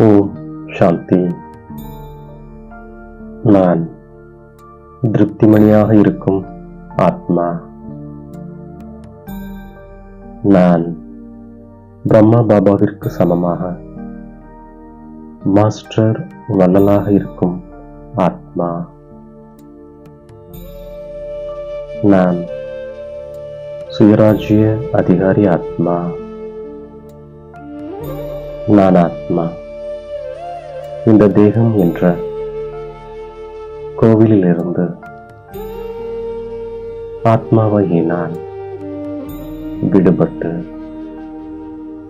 ஓம் சாந்தி நான் திருப்திமணியாக இருக்கும் ஆத்மா. நான் பிரம்மா பாபாவிற்கு சமமாக மாஸ்டர் வள்ளலாக இருக்கும் ஆத்மா. நான் சுயராஜ்ய அதிகாரி ஆத்மா. நான் ஆத்மா. இந்த தேகம் என்ற கோவிலிலிருந்து ஆத்மாவாகிய நான் விடுபட்டு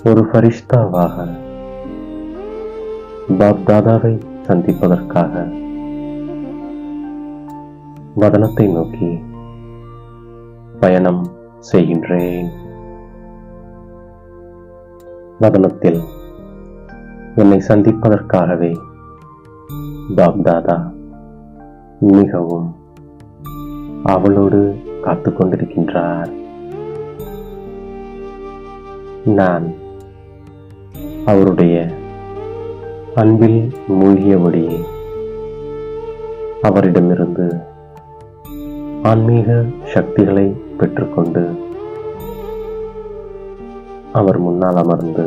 ஒரு ஃபரிஷ்தாவாக பாப்தாதாவை சந்திப்பதற்காக வதனத்தை நோக்கி பயணம் செய்கின்றேன். வதனத்தில் என்னை சந்திப்பதற்காகவே பாப்தாதா மிகவும் அவளோடு காத்து கொண்டிருக்கின்றார் நான் அவருடைய அன்பில் மூழ்கியபடி அவரிடமிருந்து ஆன்மீக சக்திகளை பெற்றுக்கொண்டு அவர் முன்னால் அமர்ந்து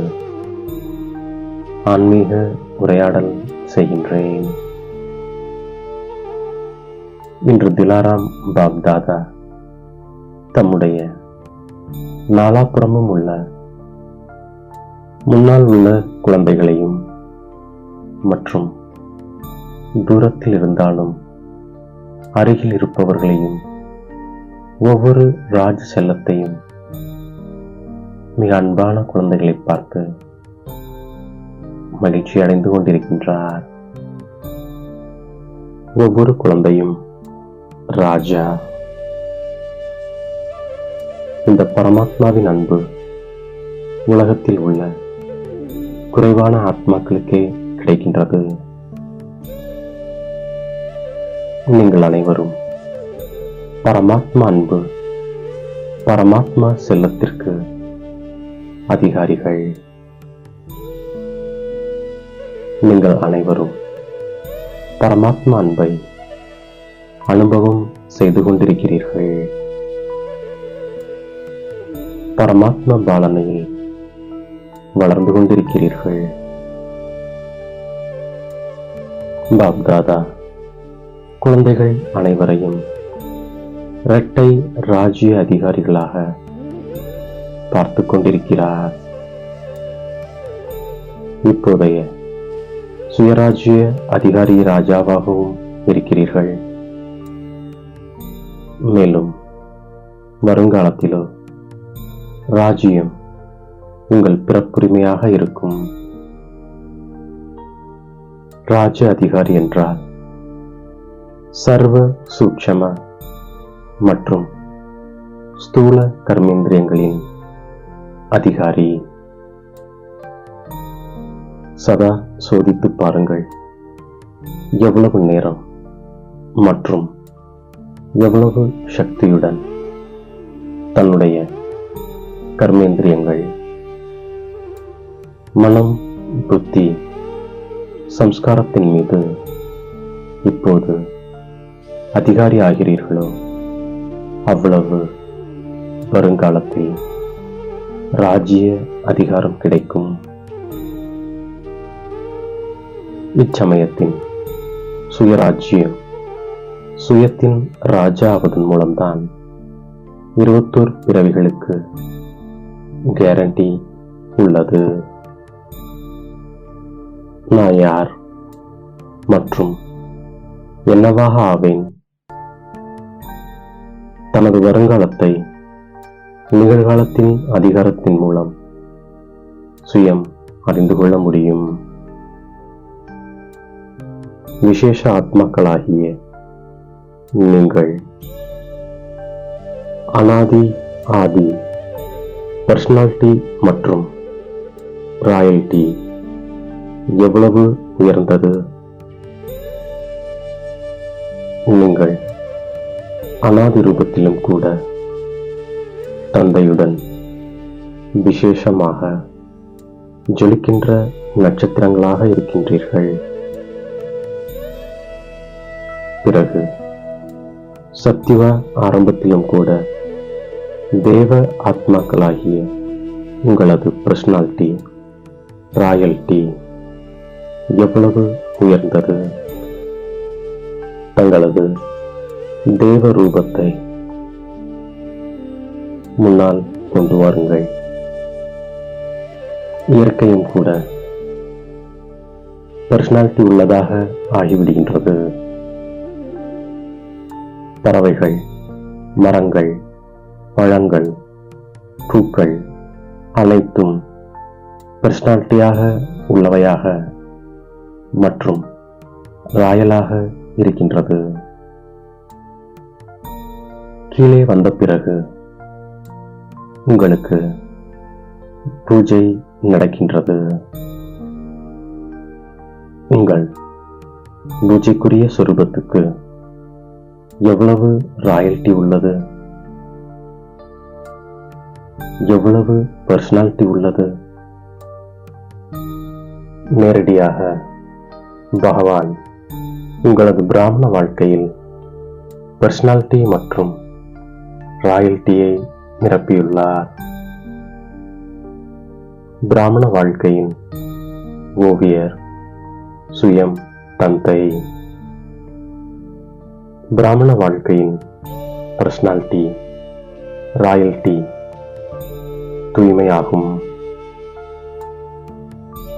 ஆன்மீக உரையாடல் செய்கின்றேன். இன்று திலாராம் பாப்தாதா தம்முடைய நாலாப்புறமும் உள்ள முன்னால் உள்ள குழந்தைகளையும் மற்றும் தூரத்தில் இருந்தாலும் அருகில் இருப்பவர்களையும் ஒவ்வொரு ராஜ் செல்லத்தையும் மிக அன்பான குழந்தைகளை பார்த்து மகிழ்ச்சி அடைந்து கொண்டிருக்கின்றார். ஒவ்வொரு குழந்தையும் ராஜா. இந்த பரமாத்மாவின் அன்பு உலகத்தில் உள்ள குறைவான ஆத்மாக்களுக்கே கிடைக்கின்றது. நீங்கள் அனைவரும் பரமாத்மா அன்பு பரமாத்மா செல்லத்திற்கு அதிகாரிகள். நீங்கள் அனைவரும் பரமாத்மா அன்பை அனுபவம் செய்து கொண்டிருக்கிறீர்கள். பரமாத்மா பாலனையில் வளர்ந்து கொண்டிருக்கிறீர்கள். பாப்தாதா குழந்தைகள் அனைவரையும் இரட்டை ராஜ்ய அதிகாரிகளாக பார்த்து கொண்டிருக்கிறார். இப்போதைய சுயராஜ்ய அதிகாரி ராஜாவாகவும் இருக்கிறீர்கள். மேலும் வருங்காலத்திலோ ராஜ்யம் உங்கள் பிறப்புரிமையாக இருக்கும். ராஜ அதிகாரி என்றால் சர்வ சூட்சம மற்றும் ஸ்தூல கர்மேந்திரியங்களின் அதிகாரி. சதா சோதித்து பாருங்கள். எவ்வளவு நேரம் மற்றும் எவ்வளவு சக்தியுடன் தன்னுடைய கர்மேந்திரியங்கள் மனம் புத்தி சம்ஸ்காரத்தின் மீது இப்போது அதிகாரி ஆகிறீர்களோ அவ்வளவு வருங்காலத்தில் ராஜ்ய அதிகாரம் கிடைக்கும். இச்சமயத்தின் சுயராஜ்யம் சுயத்தின் ராஜா ஆவதன் மூலம்தான் இருபத்தோரு பிறவிகளுக்கு கேரண்டி உள்ளது. நான் யார் மற்றும் என்னவாக ஆவேன்? தனது வருங்காலத்தை நிகழ்காலத்தின் அதிகாரத்தின் மூலம் சுயம் அறிந்து கொள்ள முடியும். விசேஷ ஆத்மாக்களாகிய நீங்கள் அனாதி ஆதி பர்சனாலிட்டி மற்றும் ராயல்டி எவ்வளவு உயர்ந்தது? நீங்கள் அனாதி ரூபத்திலும் கூட தந்தையுடன் விசேஷமாக ஜொலிக்கின்ற நட்சத்திரங்களாக இருக்கின்றீர்கள். பிறகு சத்திவ ஆரம்பத்திலும் கூட தேவ ஆத்மாக்களாகிய உங்களது பர்சனாலிட்டி ராயல்டி எவ்வளவு உயர்ந்தது? தங்களது தேவ ரூபத்தை முன்னால் கொண்டு வாருங்கள். இயற்கையும் கூட பர்சனாலிட்டி உள்ளதாக ஆகிவிடுகின்றது. பறவைகள் மரங்கள் பழங்கள் பூக்கள் அனைத்தும் பர்சனாலிட்டியாக உள்ளவையாக மற்றும் ராயலாக இருக்கின்றது. கீழே வந்த பிறகு உங்களுக்கு பூஜை நடக்கின்றது. உங்கள் பூஜைக்குரிய சொரூபத்துக்கு எவ்வளவு ராயல்டி உள்ளது? எவ்வளவு பர்சனாலிட்டி உள்ளது? நேரடியாக பகவான் உங்களது பிராமண வாழ்க்கையில் பர்சனாலிட்டி மற்றும் ராயல்ட்டியை நிரப்பியுள்ளார். பிராமண வாழ்க்கையின் ஓவியர் சுயம் தந்தை பிராமண வாழ்க்கையின் பர்சனாலிட்டி ராயல்டி தூய்மையாகும்.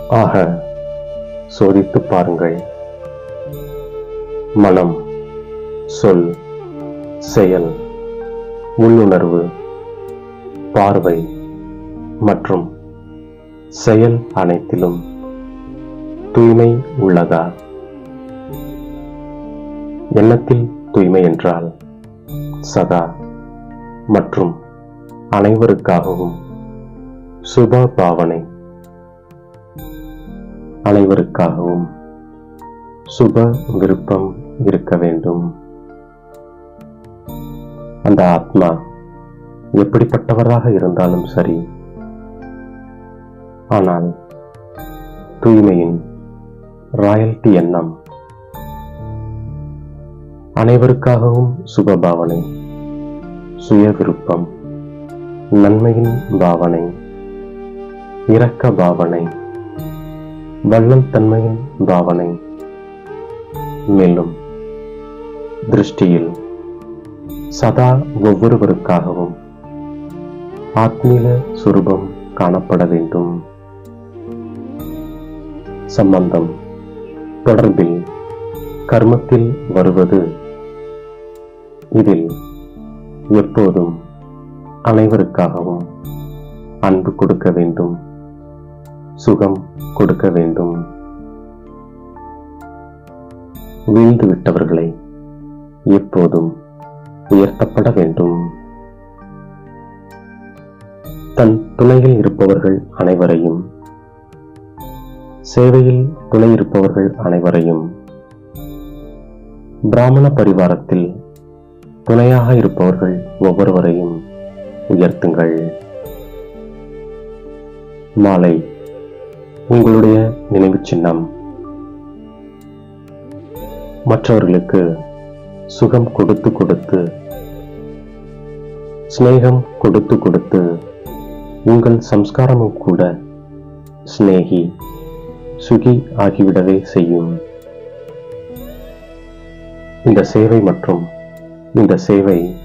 ஆக சோதித்து பாருங்கள். மனம் சொல் செயல் உள்ளுணர்வு பார்வை மற்றும் செயல் அனைத்திலும் தூய்மை உள்ளதா? எண்ணத்தில் தூய்மை என்றால் சதா மற்றும் அனைவருக்காகவும் சுப பாவனை. அனைவருக்காகவும் சுப விருப்பம் இருக்க வேண்டும். அந்த ஆத்மா எப்படிப்பட்டவராக இருந்தாலும் சரி ஆனால் தூய்மையின் ராயல்டி எண்ணம் அனைவருக்காகவும் சுபபாவனை சுய விருப்பம் நன்மையின் பாவனை இரக்க பாவனை வள்ளல் தன்மையின் பாவனை. மேலும் திருஷ்டியில் சதா ஒவ்வொருவருக்காகவும் ஆத்மீக சுரூபம் காணப்பட வேண்டும். சம்பந்தம் தொடர்பில் கர்மத்தில் வருவது இதில் எப்போதும் அனைவருக்காகவும் அன்பு கொடுக்க வேண்டும் சுகம் கொடுக்க வேண்டும். வீழ்ந்து விட்டவர்களை எப்போதும் உயர்த்தப்பட வேண்டும். தன் துணையில் இருப்பவர்கள் அனைவரையும் சேவையில் துணை இருப்பவர்கள் அனைவரையும் பிராமண பரிவாரத்தில் துணையாக இருப்பவர்கள் ஒவ்வொருவரையும் உயர்த்துங்கள். மாலை உங்களுடைய நினைவு சின்னம். மற்றவர்களுக்கு சுகம் கொடுத்து கொடுத்து ஸ்நேகம் கொடுத்து கொடுத்து உங்கள் சம்ஸ்காரமும் கூட சிநேகி சுகி ஆகிவிடவே செய்யும். இந்த சேவை மற்றும் இந்த சேவை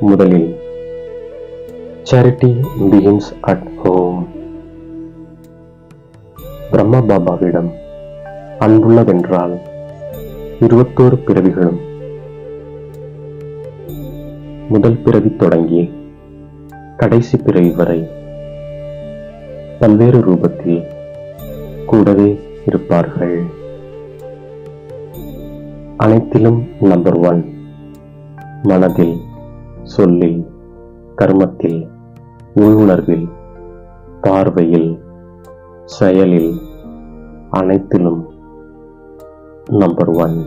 முதலில் charity begins at home Brahma பாபாவிடம் அன்புள்ளதென்றால் இருபத்தோரு பிறவிகளும் முதல் பிறவி தொடங்கி கடைசி பிறவி வரை பல்வேறு ரூபத்தில் கூடவே இருப்பார்கள். அனைத்திலும் நம்பர் ஒன் மனதில் சொல்லில் கர்மத்தில் உள்ளுணர்வில் பார்வையில் செயலில் அனைத்திலும் நம்பர் ஒன்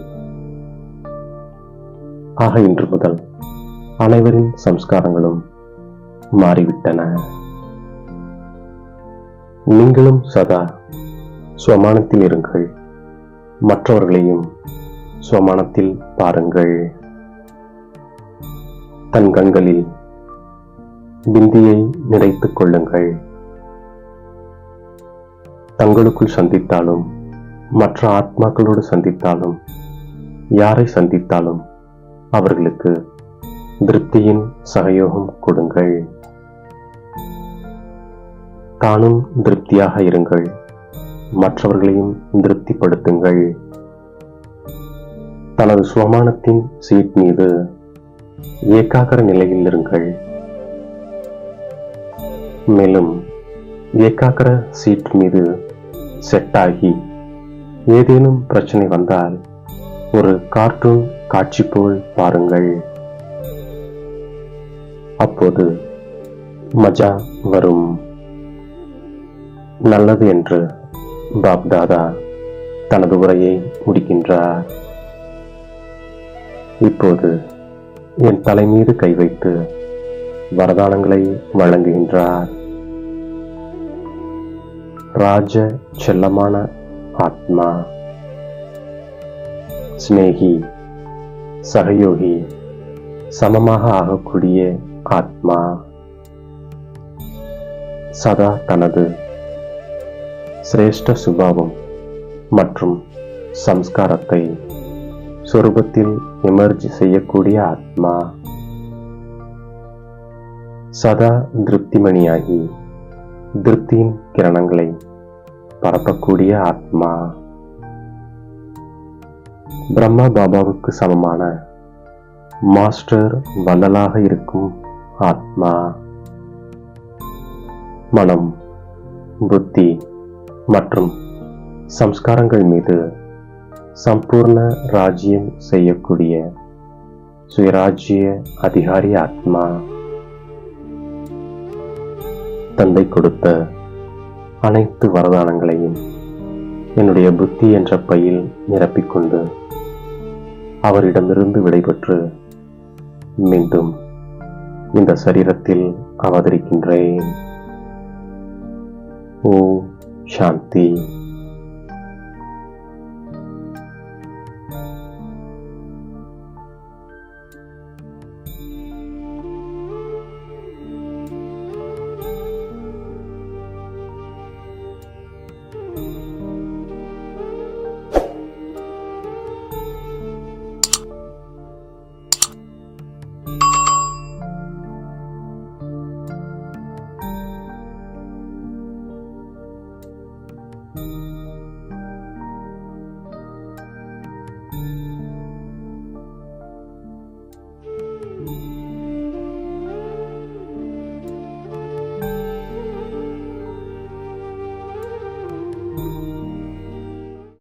ஆக இன்று முதல் அனைவரின் சம்ஸ்காரங்களும் மாறிவிட்டன. நீங்களும் சதா சுவமானத்தில் இருங்கள். மற்றவர்களையும் சுவமானத்தில் பாருங்கள். தன் கண்களில் பிந்தியை நிறைத்துக் கொள்ளுங்கள். தங்களுக்குள் சந்தித்தாலும் மற்ற ஆத்மாக்களோடு சந்தித்தாலும் யாரை சந்தித்தாலும் அவர்களுக்கு திருப்தியின் சகயோகம் கொடுங்கள். தானும் திருப்தியாக இருங்கள். மற்றவர்களையும் திருப்திப்படுத்துங்கள். தனது சுவமானத்தின் சீட் மீது ஏகாகர நிலையில் இருங்கள். மேலும் ஏகாகர சீட் மீது செட் ஆகி ஏதேனும் பிரச்சனை வந்தால் ஒரு கார்ட்டூன் காட்சி போல் பாருங்கள். அப்போது மஜா வரும். நல்லது என்று பாப்தாதா தனது உரையை முடிக்கின்றார். இப்போது என் தலை மீது கை வைத்து வரதானங்களை வழங்குகின்றார். ராஜ செல்லமான ஆத்மா. சிநேகி சகயோகி சமமாக ஆகக்கூடிய ஆத்மா. சதா தனது சிரேஷ்ட சுபாவம் மற்றும் சம்ஸ்காரத்தை சொரூபத்தில் எமர்ஜ் செய்யக்கூடிய ஆத்மா. சதா திருப்திமணியாகி திருப்தியின் கிரணங்களை பரப்பக்கூடிய ஆத்மா. பிரம்மா பாபாவுக்கு சமமான மாஸ்டர் வள்ளலாக இருக்கும் ஆத்மா. மனம் புத்தி மற்றும் சம்ஸ்காரங்கள் மீது சம்பூர்ண ராஜ்யம் செய்யக்கூடிய சுயராஜ்ய அதிகாரி ஆத்மா. தந்தை கொடுத்த அனைத்து வரதானங்களையும் என்னுடைய புத்தி என்ற பையில் நிரப்பிக்கொண்டு அவரிடமிருந்து விடைபெற்று மீண்டும் இந்த சரீரத்தில் அவதரிக்கின்றேன். ஓ சாந்தி. you